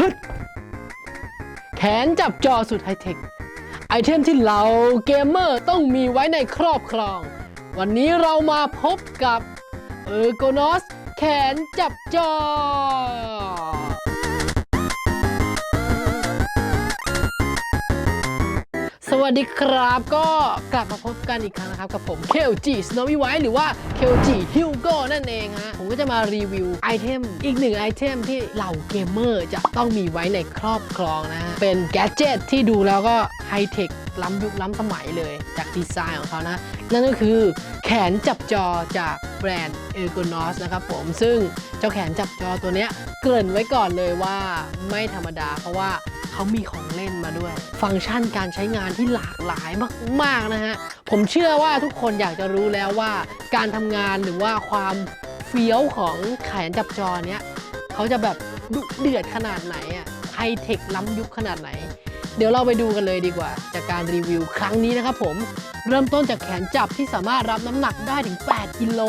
ฮึดแขนจับจอสุดไฮเทค ไอเทมที่เราเกมเมอร์ต้องมีไว้ในครอบครอง วันนี้เรามาพบกับเออโกนอสแขนจับจอ วัสดีครับ ก็กลับมาพบกันอีกครั้งนะครับ กับผม KLG Snowy White หรือว่า KLG Hugo นั่นเองฮะผมก็จะมารีวิวไอเทมอีกหนึ่งไอเทมที่เหล่าเกมเมอร์จะต้องมีไว้ในครอบครองนะฮะ เป็นแกจ g e t ที่ดูแล้วก็ไฮเทคล้ำยุคล้ำสมัยเลยจากดีไซน์ของเขานะ นั่นก็คือแขนจับจอจากแบรนด์ Ergonos นะครับผมซึ่งเจ้าแขนจับจอตัวเนี้ยเกริ่นไว้ก่อนเลยว่าไม่ธรรมดาเพราะว่า เขามีของเล่นมาด้วย ฟังก์ชันการใช้งานที่หลากหลายมากๆนะฮะ ผมเชื่อว่าทุกคนอยากจะรู้แล้วว่าการทำงานหรือว่าความเฟี้ยวของแขนจับจอเนี้ยเขาจะแบบดุเดือดขนาดไหนอะไฮเทคล้ำยุคขนาดไหน เดี๋ยวเราไปดูกันเลยดีกว่า จากการรีวิวครั้งนี้นะครับผมเริ่มต้นจากแขนจับที่สามารถรับน้ำหนักได้ถึง 8 กิโล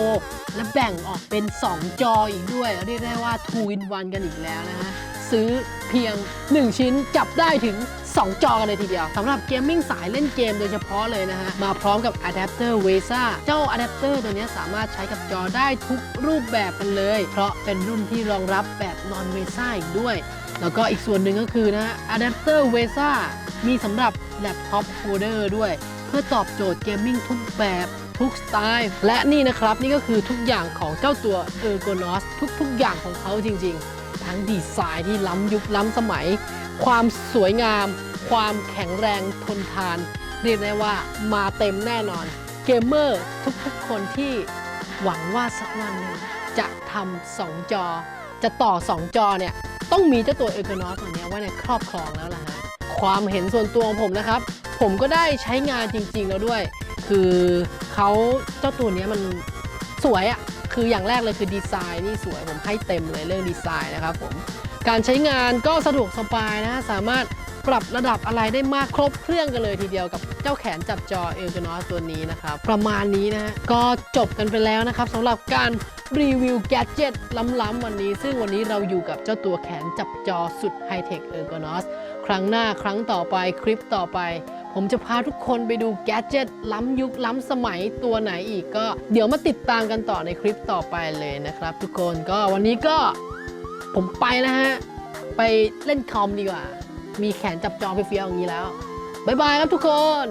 และแบ่งออกเป็น 2 จออีกด้วย เรียกได้ว่า 2 in 1 กันอีกแล้วนะฮะ ซื้อ เพียง 1 ชิ้นจับได้ถึง 2 จอกันเลยทีเดียวสำหรับเกมมิ่งสายเล่นเกมโดยเฉพาะเลยนะฮะ มาพร้อมกับอะแดปเตอร์ VESA เจ้าอะแดปเตอร์ตัวนี้สามารถใช้กับจอได้ทุกรูปแบบกันเลย เพราะเป็นรุ่นที่รองรับแบบ non VESA อีกด้วย แล้วก็อีกส่วนหนึ่งก็คือนะอะแดปเตอร์ VESA มีสำหรับแล็ปท็อปโฮลเดอร์ด้วย เพื่อตอบโจทย์เกมมิ่งทุกแบบทุกสไตล์ และนี่นะครับ นี่ก็คือทุกอย่างของเจ้าตัว Ergonos ทุกๆ อย่างของเขาจริง ๆ ทั้งดีไซน์ที่ล้ำยุคล้ำสมัย ความสวยงาม ความแข็งแรงทนทาน เรียกได้ว่ามาเต็มแน่นอน เกมเมอร์ทุกๆคนที่หวังว่าสักวันหนึ่งจะทำสองจอ จะต่อ2จอเนี่ยต้องมีเจ้าตัว Ergonos ตัวเนี้ยไว้ในครอบครองแล้วล่ะฮะความเห็นส่วนตัวของผมนะครับ ผมก็ได้ใช้งานจริงๆแล้วด้วย คือเขาเจ้าตัวเนี้ยมัน สวยอะ่ะคืออย่างแรกเลยคือดีไซน์นี่สวยผมให้เต็มเลยเรื่องดีไซน์นะครับผมการใช้งานก็สะดวกสบายนะสามารถปรับระดับอะไรได้มากครบเครื่องกันเลยทีเดียวกับเจ้าแขนจับจอ e l g a n o s ตัวนี้นะครับ ประมาณนี้นะก็จบกันไปแล้วนะครับสำหรับการรีวิวแกดเจิตล้ำๆวันนี้ ซึ่งวันนี้เราอยู่กับเจ้าตัวแขนจับจอสุดไฮเทค e r g o n o s ครั้งหน้าครั้งต่อไปคลิปต่อไป ผมจะพาทุกคนไปดูแกจิตล้ำยุคล้ำสมัยตัวไหนอีกก็ เดี๋ยวมาติดตามกันต่อในคลิปต่อไปเลยนะครับ ทุกคนก็วันนี้ก็ผมไปแล้วฮะ ไปเล่นคอมดีกว่า มีแขนจับจอเฟี้ยวๆอย่างนี้แล้ว บ๊ายบายครับทุกคน